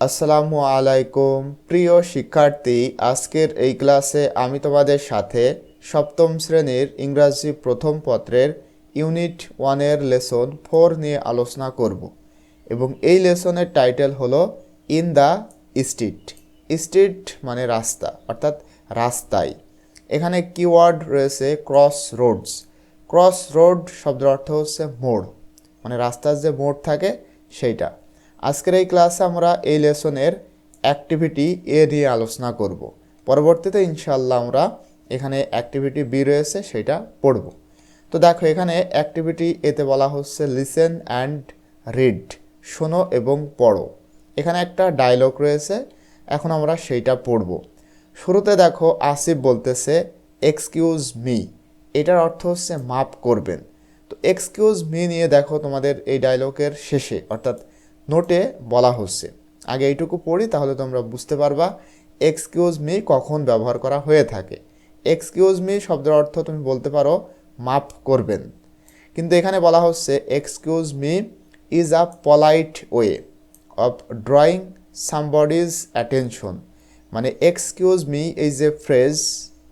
আসসালামু আলাইকুম। প্রিয় শিক্ষার্থী, আজকের এই ক্লাসে আমি তোমাদের সাথে সপ্তম শ্রেণির ইংরাজি প্রথম পত্রের ইউনিট ওয়ানের লেসন ফোর নিয়ে আলোচনা করব এবং এই লেসনের টাইটেল হলো ইন দ্য স্ট্রিট। স্ট্রিট মানে রাস্তা, অর্থাৎ রাস্তায়। এখানে কিওয়ার্ড রয়েছে ক্রস রোডস। ক্রস রোড শব্দের অর্থ হচ্ছে মোড় মানে রাস্তার যে মোড় থাকে সেইটা। আজকের এই ক্লাসে আমরা এই লেসনের অ্যাক্টিভিটি এ নিয়ে আলোচনা করব। পরবর্তীতে ইনশাল্লাহ আমরা এখানে অ্যাক্টিভিটি বি রয়েছে, সেটা পড়ব। তো দেখো, এখানে অ্যাক্টিভিটি এতে বলা হচ্ছে লিসেন অ্যান্ড রিড শোনো এবং পড়ো। এখানে একটা ডায়লগ রয়েছে, এখন আমরা সেইটা পড়ব। শুরুতে দেখো, আসিফ বলতেছে এক্সকিউজ মি এটার অর্থ হচ্ছে মাপ করবেন। তো এক্সকিউজ মি নিয়ে দেখো তোমাদের এই ডায়লগের শেষে, অর্থাৎ নোটে বলা হচ্ছে। আগে এইটুকু পড়ি, তাহলে তোমরা বুঝতে পারবা এক্সকিউজ মি কখন ব্যবহার করা হয়ে থাকে। এক্সকিউজ মি শব্দের অর্থ তুমি বলতে পারো মাপ করবেন। কিন্তু এখানে বলা হচ্ছে excuse me is a polite way of drawing somebody's attention মানে এক্সকিউজ মি এই যে ফ্রেজ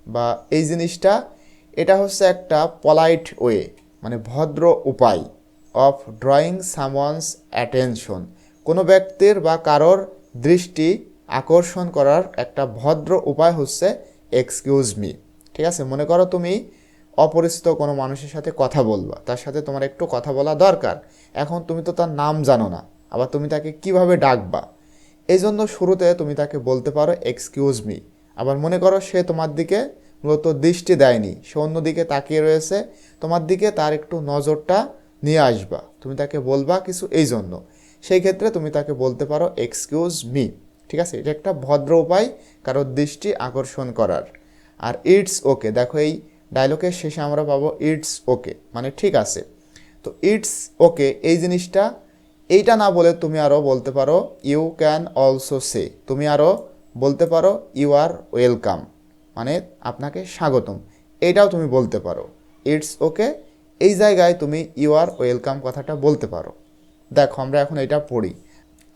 বা এই জিনিসটা, এটা হচ্ছে একটা পলাইট ওয়ে মানে ভদ্র উপায়। অফ ড্রয়িং সামওয়ানস অ্যাটেনশন কোনো ব্যক্তির বা কারোর দৃষ্টি আকর্ষণ করার একটা ভদ্র উপায় হচ্ছে এক্সকিউজ মি ঠিক আছে? মনে করো তুমি অপরিচিত কোনো মানুষের সাথে কথা বলবা, তার সাথে তোমার একটু কথা বলা দরকার। এখন তুমি তো তার নাম জানো না, আবার তুমি তাকে কীভাবে ডাকবা? এই জন্য শুরুতে তুমি তাকে বলতে পারো এক্সকিউজ মি আবার মনে করো সে তোমার দিকে মূলত দৃষ্টি দেয়নি, সে অন্যদিকে তাকিয়ে রয়েছে, তোমার দিকে তার একটু নজরটা নিয়ে আসবা। তুমি তাকে বলবা কিছু এই জন্য সেই ক্ষেত্রে তুমি তাকে বলতে পারো এক্সকিউজ মি ঠিক আছে? এটা একটা ভদ্র উপায়, কারোর দৃষ্টি আকর্ষণ করার। আর ইটস ওকে দেখো, এই ডায়লগের শেষে আমরা পাবো ইটস ওকে মানে ঠিক আছে। তো ইটস ওকে এই জিনিসটা, এইটা না বলে তুমি আরও বলতে পারো ইউ ক্যান অলসো সে তুমি আরও বলতে পারো ইউ আর ওয়েলকাম মানে আপনাকে স্বাগতম। এইটাও তুমি বলতে পারো ইটস ওকে এই জায়গায় তুমি ইউ আর ওয়েলকাম কথাটা বলতে পারো। দেখো, আমরা এখন এটা পড়ি।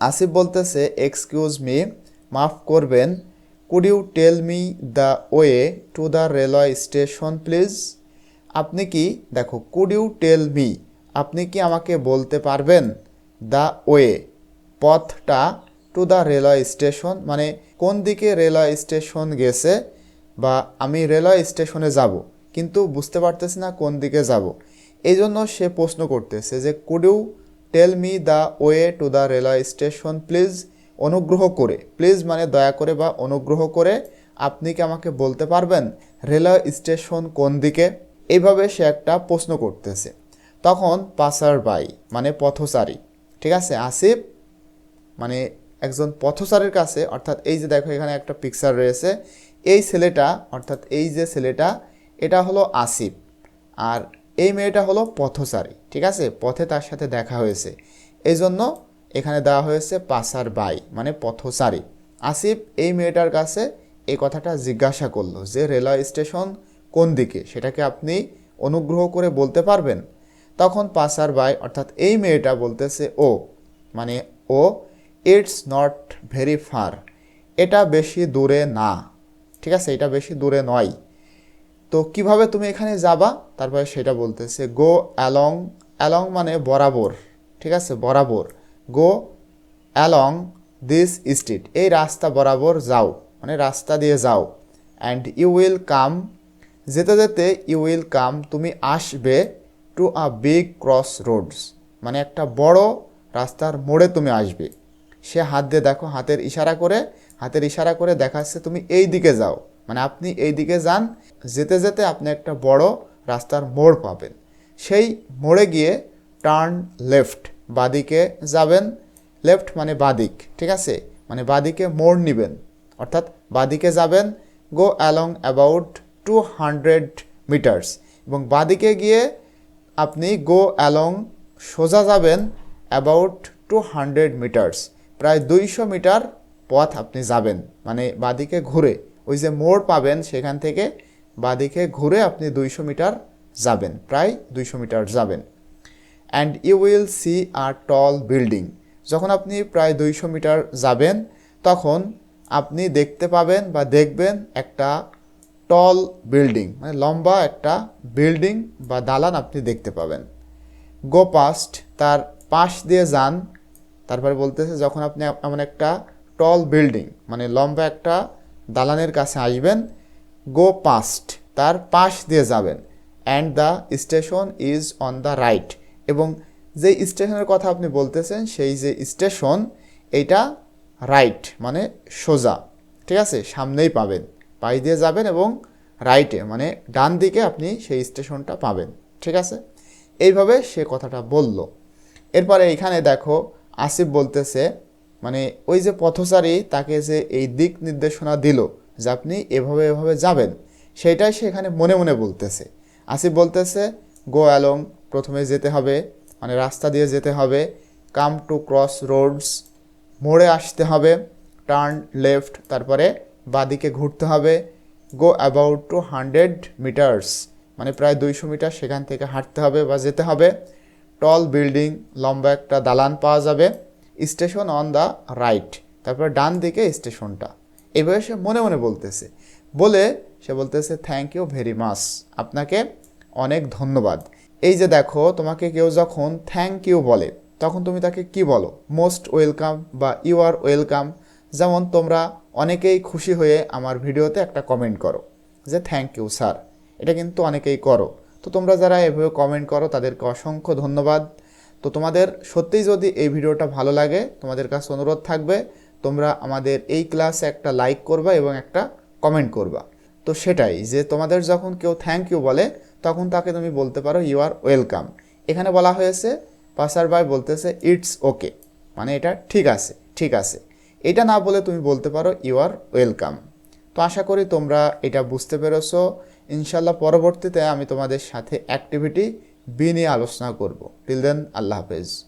আসিফ বলতেছে এক্সকিউজ মি মাফ করবেন। Could you tell me the way to the railway station please আপনি কি, দেখো কুড ইউ টেল মি আপনি কি আমাকে বলতে পারবেন? দ্য ওয়ে পথটা টু দ্য রেলওয়ে স্টেশন মানে কোন দিকে রেলওয়ে স্টেশন গেছে বা আমি রেলওয়ে স্টেশনে যাব। কিন্তু বুঝতে পারতেছি না কোন দিকে যাব। এই জন্য সে প্রশ্ন করতেছে যে could you tell me the way to the railway station please অনুগ্রহ করে। প্লিজ মানে দয়া করে বা অনুগ্রহ করে আপনি কি আমাকে বলতে পারবেন রেলওয়ে স্টেশন কোন দিকে? এইভাবে সে একটা প্রশ্ন করতেছে। তখন পাসার বাই মানে পথচারী, ঠিক আছে, আসিফ মানে একজন পথচারীর কাছে, অর্থাৎ এই যে দেখো এখানে একটা পিকচার রয়েছে, এই ছেলেটা, অর্থাৎ এই যে ছেলেটা, এটা হলো আসিফ। আর এই মেয়েটা হলো পথচারী, ঠিক আছে? পথে তার সাথে দেখা হয়েছে। এই জন্য এখানে দেওয়া হয়েছে পাসার বাই মানে পথচারী। আসিফ এই মেয়েটার কাছে এই কথাটা জিজ্ঞাসা করল যে, রেলওয়ে স্টেশন কোন দিকে? সেটাকে আপনি অনুগ্রহ করে বলতে পারবেন? তখন পাসার বাই, অর্থাৎ এই মেয়েটা বলতেছে, ও মানে ও, ইটস নট ভেরি ফার। এটা বেশি দূরে না, ঠিক আছে? এটা বেশি দূরে নয়। তো কীভাবে তুমি এখানে যাবা? তারপরে সেটা বলতেছে গো অ্যালং অ্যালং মানে বরাবর, ঠিক আছে? বরাবর। গো অ্যালং দিস স্ট্রিট এই রাস্তা বরাবর যাও মানে রাস্তা দিয়ে যাও। অ্যান্ড ইউ উইল কাম যেতে যেতে ইউ উইল কাম তুমি আসবে to a big cross roads মানে একটা বড় রাস্তার মোড়ে তুমি আসবে। সে হাত দিয়ে দেখো, হাতের ইশারা করে, হাতের ইশারা করে দেখাচ্ছে তুমি এই দিকে যাও। মানে আপনি এই দিকে যান, যেতে যেতে আপনি একটা বড় রাস্তার মোড় পাবেন। সেই মোড়ে গিয়ে টার্ন লেফট বাদিকে যাবেন। লেফট মানে বাদিক, ঠিক আছে? মানে বাদিকে মোড় নেবেন। অর্থাৎ বাদিকে যাবেন go along about two hundred metres এবং বাদিকে গিয়ে আপনি গো অ্যালং সোজা যাবেন অ্যাবাউট টু হান্ড্রেড মিটার্স প্রায় দুইশো মিটার পথ আপনি যাবেন মানে বাদিকে ঘুরে। ওই যে মোড় পাবেন সেখান থেকে বাদিকে ঘুরে আপনি দুইশো মিটার যাবেন, প্রায় দুইশো মিটার যাবেন। And you will see a tall building যখন আপনি প্রায় দুইশো মিটার যাবেন, তখন আপনি দেখতে পাবেন বা দেখবেন একটা টল বিল্ডিং মানে লম্বা একটা বিল্ডিং বা দালান আপনি দেখতে পাবেন। গো পাস্ট তার পাশ দিয়ে যান। তারপরে বলতেছে যখন আপনি এমন একটা টল বিল্ডিং মানে লম্বা একটা দালানের কাছে আসবেন গো পাস্ট তার পাশ দিয়ে যাবেন and the station is on the right এবং যে স্টেশনের কথা আপনি বলতেছেন, সেই যে স্টেশন এইটা রাইট মানে সোজা, ঠিক আছে? সামনেই পাবেন পাশ দিয়ে যাবেন এবং রাইটে মানে ডান দিকে আপনি সেই স্টেশনটা পাবেন, ঠিক আছে? এইভাবে সে কথাটা বলল। এরপরে এইখানে দেখো, আসিফ বলতেছে মানে ওই যে পথচারী তাকে যে এই দিক নির্দেশনা দিল যে আপনি এভাবে এভাবে যাবেন, সেটাই সে এখানে মনে মনে বলতেছে। আসিফ বলতেছে, গো অ্যালং প্রথমে যেতে হবে মানে রাস্তা দিয়ে যেতে হবে কাম টু ক্রস রোডস মোড়ে আসতে হবে টার্ন লেফট তারপরে বাদিকে ঘুরতে হবে go about two hundred metres মানে প্রায় দুইশো মিটার সেখান থেকে হাঁটতে হবে বা যেতে হবে টল বিল্ডিং লম্বা একটা দালান পাওয়া যাবে স্টেশন অন দ্য রাইট তারপর ডান দিকে স্টেশনটা। এভাবে সে মনে মনে বলতেছে। বলে সে বলতেছে থ্যাংক ইউ ভেরি মাচ আপনাকে অনেক ধন্যবাদ। এই যে দেখো, তোমাকে কেউ যখন থ্যাংক ইউ বলে, তখন তুমি তাকে কি বলো? মোস্ট ওয়েলকাম বা ইউ আর ওয়েলকাম যেমন তোমরা অনেকেই খুশি হয়ে আমার ভিডিওতে একটা কমেন্ট করো, যে থ্যাংক ইউ স্যার এটা কিন্তু অনেকেই করো। তো তোমরা যারা এভাবে কমেন্ট করো, তাদেরকে অসংখ্য ধন্যবাদ। তো তোমাদের সত্যিই যদি এই ভিডিওটা ভালো লাগে, তোমাদের কাছে অনুরোধ থাকবে, তোমরা আমাদের এই ক্লাসে একটা লাইক করবা এবং একটা কমেন্ট করবা। তো সেটাই, যে তোমাদের যখন কেউ থ্যাংক ইউ বলে, তখন তাকে তুমি বলতে পারো ইউ আর ওয়েলকাম এখানে বলা হয়েছে পাসার বাই বলতেছে ইটস ওকে মানে এটা ঠিক আছে ঠিক আছে। এটা না বলে তুমি বলতে পারো ইউ আর ওয়েলকাম তো আশা করি তোমরা এটা বুঝতে পেরেছ। ইনশাল্লাহ পরবর্তীতে আমি তোমাদের সাথে অ্যাক্টিভিটি বি নিয়ে আলোচনা করব। টিল দেন আল্লাহ হাফেজ।